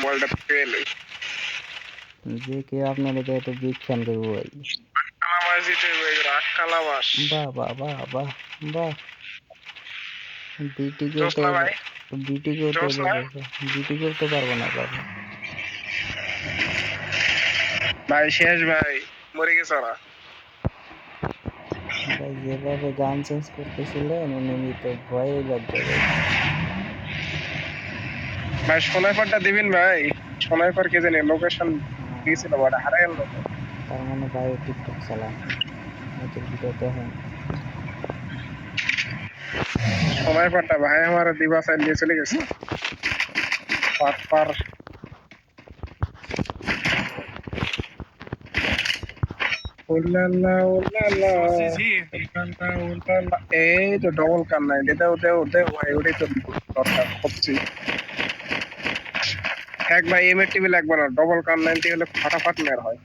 মোবাইলটা পেয়ে লই যে কেউ আপনার এটা একটা বিগ ফ্যান করব ভাই কালাবাস দিতে হবে রাগ কালাবাস বাহ বাহ বাহ বাহ বাহ বিটি জোস করতে না ভাই? বিটি করতে জোস না? বিটি করতে পারব না বাবা ভাই শেষ ভাই মরে গেছে ওরা ভাই যেভাবে গান চেঞ্জ করতেছিলেন উনি তো ভয়ে লাগবে ভাই সোনাইপারটা দিবেন ভাই। সোনাইপার কে জানি লোকেশন দিয়েছিল বড় হারাই গেল। তার মানে ভাই টিকটক চালান নতুন ভিডিও দেখেন। সোনাইপারটা ভাই আমার দিবা সাইড দিয়ে চলে গেছে। পার পার। এই তো ডবল কান নাই। দেও দেও দেও ভাই ওটাই তো দরকার খুঁজছি এক ভাই এম টিভি লাগবে না ডবল কান নাইনটি হলে ফাটাফাট মের হয়।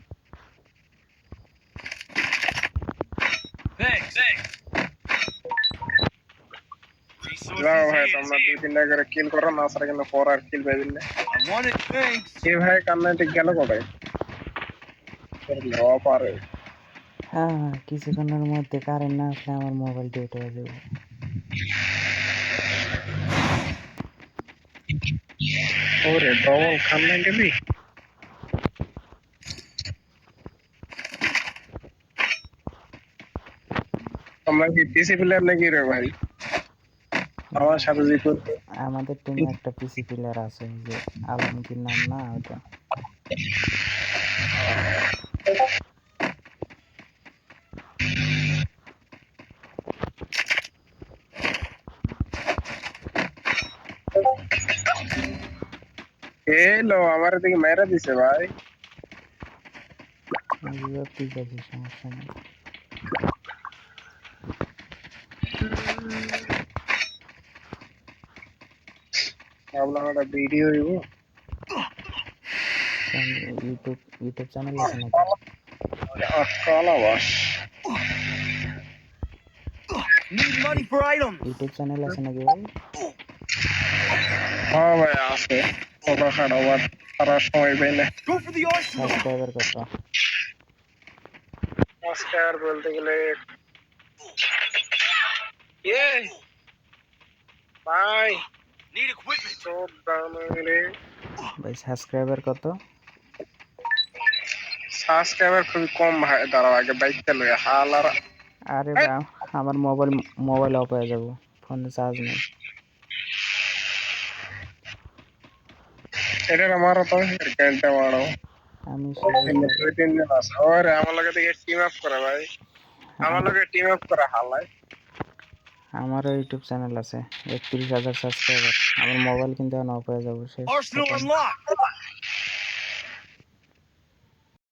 ভাই তোমরা দুই তিনটা করে কিল করো না সারা কিন্তু পর আর কিল পাইবেন না। ভাই গেল কবে? হ্যাঁ হ্যাঁ কিছুক্ষণের মধ্যে কারেন্ট না আসলে আমার মোবাইলটা হয়ে যাবে। ওরে ডবল খান্না গেলি? তোমরা কি পিসি প্লেয়ার নাকি রে ভাই? আমার সাথে যে করতে আমাদের টিমে একটা পিসি প্লেয়ার আছে যে আলমগীর নাম না ওটা? এলো আমার দিকে মেরা দিছে ভাই। ঠিক আছে সমস্যা নেই। ভাবলাম একটা ভিডিও দিব ইউটিউব ইউটিউব চ্যানেল আছে নাকি? আটকাল আবাস Need money for items. YouTube channel আছে নাকি ভাই? হ্যাঁ ভাই আছে। ওটা আর তারা সময় পাই না. সাবস্ক্রাইবার কত নমস্কার বলতে গেলে ইয়ে ভাই Need equipment. চোখ দামে ভাই সাবস্ক্রাইবার কত? সাবস্ক্রাইবার খুবই কম ভাই দাঁড়াও আগে বাইকটা লই হাল আর আরে আমার মোবাইল মোবাইল অফ হয়ে যাব ফোনে চার্জ নেই। এটা আমারও। তো ক্যান্টা মারো আমি দুই তিন দিন আছে। ওরে আমার লগে দেখে টিম আপ করে ভাই। আমার লগে টিম আপ করে হালাই আমারও ইউটিউব চ্যানেল আছে। একত্রিশ হাজার সাবস্ক্রাইবার আমার মোবাইল কিন্তু এখন অফ হয়ে যাব সে.